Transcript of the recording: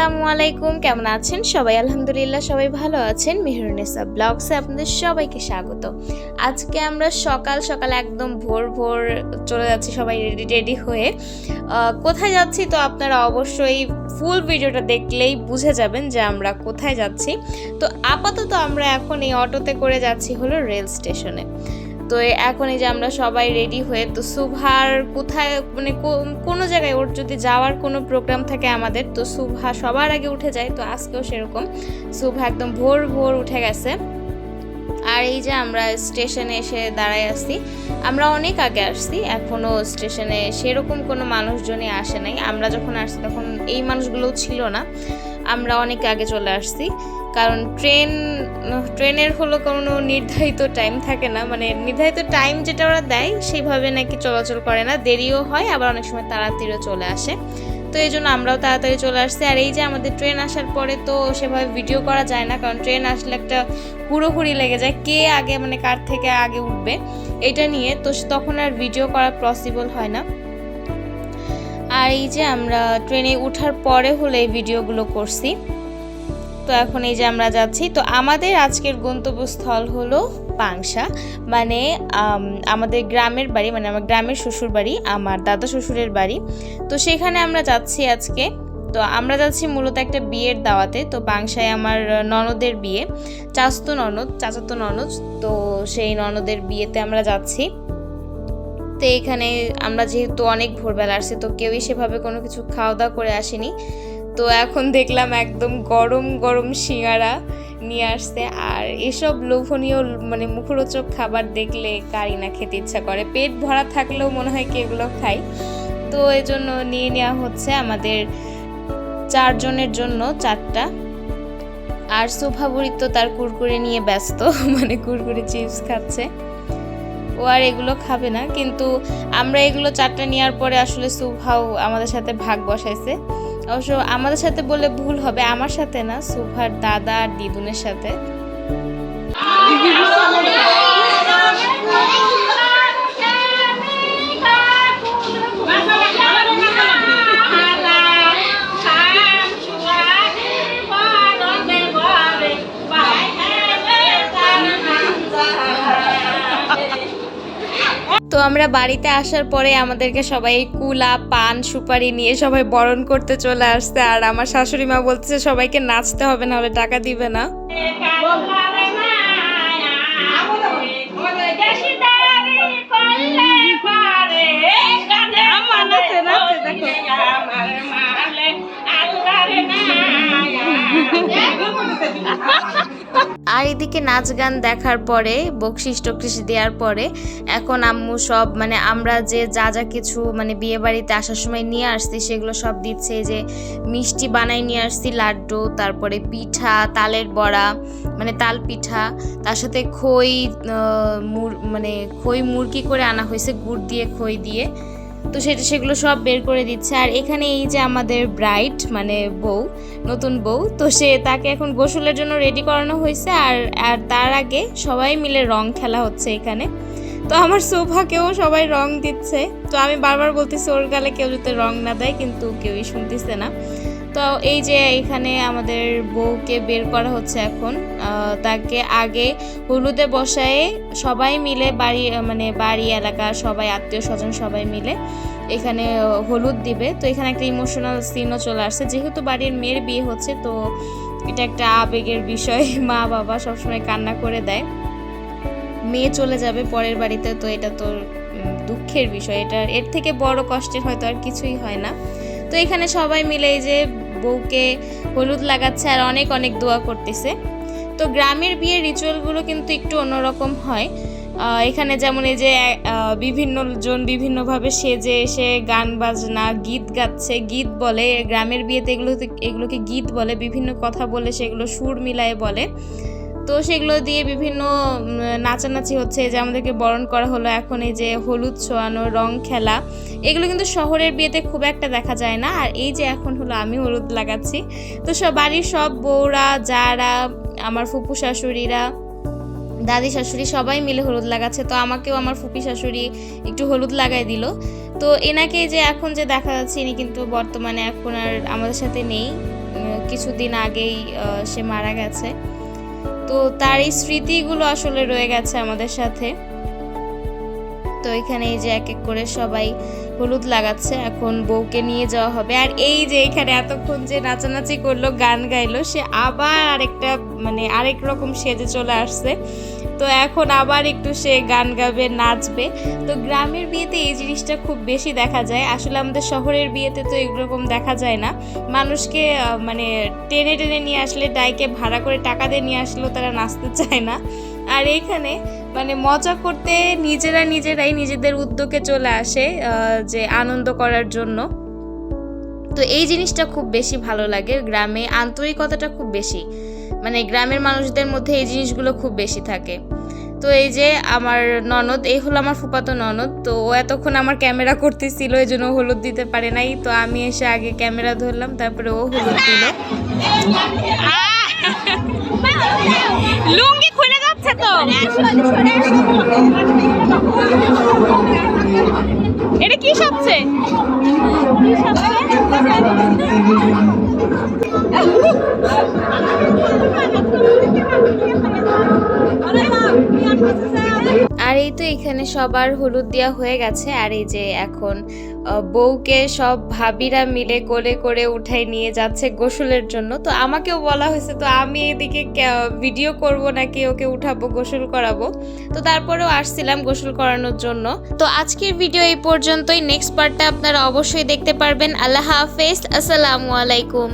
আসসালামু আলাইকুম। কেমন আছেন? সবাই আলহামদুলিল্লাহ, সবাই ভালো আছেন। মেহরুনেসা ব্লগসে আপনাদের সবাইকে স্বাগত। আজকে আমরা সকাল সকাল একদম ভোর ভোর চলে যাচ্ছি, সবাই রেডি রেডি হয়ে। কোথায় যাচ্ছি তো আপনারা অবশ্যই ফুল ভিডিওটা দেখলেই বুঝে যাবেন যে আমরা কোথায় যাচ্ছি। তো আপাতত আমরা এখন এই অটোতে করে যাচ্ছি হলো রেল স্টেশনে। তো এখন এই যে আমরা সবাই রেডি হয়ে, তো সুভার কোথায় মানে কোনো জায়গায় ওর যদি যাওয়ার কোনো প্রোগ্রাম থাকে আমাদের, তো সুভা সবার আগে উঠে যায়, তো আজকেও সেরকম। সুভা একদম ভোর ভোর উঠে গেছে। আর এই যে আমরা স্টেশনে এসে দাঁড়ায় আসছি আমরা অনেক আগে আসছি এখনও স্টেশনে সেরকম কোনো মানুষজনই আসে নাই। আমরা যখন আসছি তখন এই মানুষগুলোও ছিল না, আমরা অনেক আগে চলে আসছি। কারণ ট্রেন, ট্রেনের হলো কোনো নির্ধারিত টাইম থাকে না। মানে নির্ধারিত টাইম যেটা ওরা দেয়, সেইভাবে নাকি চলাচল করে না। দেরিও হয়, আবার অনেক সময় তাড়াতাড়িও চলে আসে। তো এই জন্য আমরাও তাড়াতাড়ি চলে আসছি। আর এই যে আমাদের ট্রেন আসার পরে তো সেভাবে ভিডিও করা যায় না, কারণ ট্রেন আসলে একটা হুড়োহুড়ি লেগে যায়, কে আগে মানে কার থেকে আগে উঠবে এটা নিয়ে। তো তখন আর ভিডিও করা পসিবল হয় না। আর এই যে আমরা ট্রেনে ওঠার পরে হলে এই ভিডিওগুলো করছি। তো এখন এই যে আমরা যাচ্ছি, তো আমাদের আজকের গন্তব্যস্থল হলো পাংশা। মানে আমাদের গ্রামের বাড়ি মানে আমার গ্রামের শ্বশুর বাড়ি, আমার দাদা শ্বশুরের বাড়ি। তো সেখানে আমরা যাচ্ছি আজকে। তো আমরা যাচ্ছি মূলত একটা বিয়ের দাওয়াতে, তো পাংশায় আমার ননদের বিয়ে, চাচতো ননদ, চাচাতো ননদ, তো সেই ননদের বিয়েতে আমরা যাচ্ছি। তো এখানে আমরা যেহেতু অনেক ভোরবেলা আসছি, তো কেউই সেভাবে কোনো কিছু খাওয়া দাওয়া করে আসেনি। তো এখন দেখলাম একদম গরম গরম সিঙ্গারা নিয়ে আসছে। আর এসব লোভনীয় মানে মুখরোচক খাবার দেখলে কারি না খেতে ইচ্ছা করে। পেট ভরা থাকলেও মনে হয় কি এগুলো খাই। তো এই জন্য নিয়ে নেওয়া হচ্ছে আমাদের চারজনের জন্য চারটা। আর সোফাবুড়ি তো তার কুরকুরে নিয়ে ব্যস্ত মানে কুরকুরে চিপস খাচ্ছে। ও আর এগুলো খাবে না, কিন্তু আমরা এগুলো চারটা নেওয়ার পরে আসলে সুভাও আমাদের সাথে ভাগ বসাইছে। অবশ্য আমাদের সাথে বলে ভুল হবে আমার সাথে না সুভার দাদা আর দিদুনের সাথে। তো আমরা বাড়িতে আসার পরে আমাদেরকে সবাই কুলা পান সুপারি নিয়ে সবাই বরণ করতে চলে আসছে। আর আমার শাশুড়ি মা বলতেছে সবাইকে নাচতে হবে না। হলে টাকা দিবে না আর এদিকে নাচ গান দেখার পরে, বকশিস টকশিস দেওয়ার পরে, এখন আম্মু সব মানে আমরা যে যা যা কিছু মানে বিয়ে বাড়িতে আসার সময় নিয়ে আসছি, সেগুলো সব দিচ্ছে। যে মিষ্টি বানাই নিয়ে আসছি, লাড্ডু, তারপরে পিঠা, তালের বড়া মানে তাল পিঠা, তার সাথে খই মানে খই মুরগি করে আনা হয়েছে, গুড় দিয়ে, খই দিয়ে। তো সেটা, সেগুলো সব বের করে দিচ্ছে। আর এখানে এই যে আমাদের ব্রাইট মানে বউ, নতুন বউ, তো সে তাকে এখন গোসলের জন্য রেডি করানো হয়েছে। আর আর তার আগে সবাই মিলে রং খেলা হচ্ছে এখানে। তো আমার সোফাকেও সবাই রং দিচ্ছে। তো আমি বারবার বলতেছি, ওর গালে কেউ যাতে রং না দেয়, কিন্তু কেউই শুনতেছে না। তো এই যে এখানে আমাদের বউকে বের করা হচ্ছে এখন তাকে আগে হলুদে বসায়ে সবাই মিলে বাড়ি মানে বাড়ি, এলাকা, সবাই, আত্মীয় স্বজন সবাই মিলে এখানে হলুদ দিবে। তো এখানে একটা ইমোশনাল সিনও চলে আসছে। যেহেতু বাড়ির মেয়ের বিয়ে হচ্ছে, তো এটা একটা আবেগের বিষয়। মা বাবা সবসময় কান্না করে দেয়। মেয়ে চলে যাবে পরের বাড়িতে, তো এটা তো দুঃখের বিষয়। এটা, এর থেকে বড় কষ্টের হয়তো আর কিছুই হয় না। তো এখানে সবাই মিলে এই যে বউকে হলুদ লাগাচ্ছে আর অনেক অনেক দোয়া করতেছে। তো গ্রামের বিয়ের রিচুয়ালগুলো কিন্তু একটু অন্যরকম হয়। এখানে যেমন এই যে বিভিন্ন জন বিভিন্নভাবে সেজে এসে গান বাজনা, গীত গাচ্ছে, গীত বলে। গ্রামের বিয়েতে এগুলো এগুলোকে গীত বলে, বিভিন্ন কথা বলে, সেগুলো সুর মিলায়ে বলে। তো সেগুলো দিয়ে বিভিন্ন নাচানাচি হচ্ছে, যে আমাদেরকে বরণ করা হলো এখন এই যে হলুদ ছোঁয়ানো রং খেলা। এগুলো কিন্তু শহরের বিয়েতে খুব একটা দেখা যায় না। আর এই যে এখন হলো আমি হলুদ লাগাচ্ছি। তো সব বাড়ির সব বউরা, যারা, আমার ফুপু শাশুড়িরা, দাদি শাশুড়ি সবাই মিলে হলুদ লাগাচ্ছে। তো আমাকেও আমার ফুপি শাশুড়ি একটু হলুদ লাগাই দিল। তো এনাকে যে এখন যে দেখা যাচ্ছে, ইনি কিন্তু বর্তমানে এখন আর আমাদের সাথে নেই। কিছুদিন আগেই সে মারা গেছে। তো তার এই স্মৃতিগুলো আসলে রয়ে গেছে আমাদের সাথে। তো এখানে এই যে এক এক করে সবাই হলুদ লাগাচ্ছে, এখন বউকে নিয়ে যাওয়া হবে। আর এই যে এখানে এতক্ষণ যে নাচানাচি করল, গান গাইলো, সে আবার আরেকটা মানে আরেক রকম সেজে চলে আসছে। তো এখন আবার একটু সে গান গাবে, নাচবে। তো গ্রামের বিয়েতে এই জিনিসটা খুব বেশি দেখা যায়। আসলে আমাদের শহরের বিয়েতে তো এরকম দেখা যায় না। মানুষকে মানে টেনে টেনে নিয়ে আসলে, ডাইকে ভাড়া করে টাকা দিয়ে নিয়ে আসলেও তারা নাচতে চায় না। আর এইখানে মানে মজা করতে নিজেরা নিজেরাই নিজেদের উদ্যোগে চলে আসে যে আনন্দ করার জন্য। তো এই জিনিসটা খুব বেশি ভালো লাগে। গ্রামে আন্তরিকতাটা খুব বেশি। মানে গ্রামের মানুষদের মধ্যে এই জিনিসগুলো খুব বেশি থাকে। তো এই যে আমার ননদ, এই হলো আমার ফুপাতো ননদ। তো ও এতক্ষণ আমার ক্যামেরা করতেছিল, এই জন্য হলুদ দিতে পারে নাই। তো আমি এসে আগে ক্যামেরা ধরলাম, তারপরে ও হলুদ দিল। লুঙ্গি খুলে যাচ্ছে তো। এটা কি সবচেয়ে আর এই তো এখানে সবার হলুদ দেওয়া হয়ে গেছে। আর এই যে এখন বউকে সব ভাবিরা মিলে করে করে উঠাই নিয়ে যাচ্ছে গোসলের জন্য। তো আমাকেও বলা হয়েছে, তো আমি এদিকে ভিডিও করব নাকি ওকে উঠাবো, গোসল করাবো? তো তারপরেও আসছিলাম গোসল করানোর জন্য। তো আজকের ভিডিও এই পর্যন্তই। নেক্সট পার্টটা আপনারা অবশ্যই দেখতে পারবেন। আল্লাহ হাফেজ। আসসালামু আলাইকুম।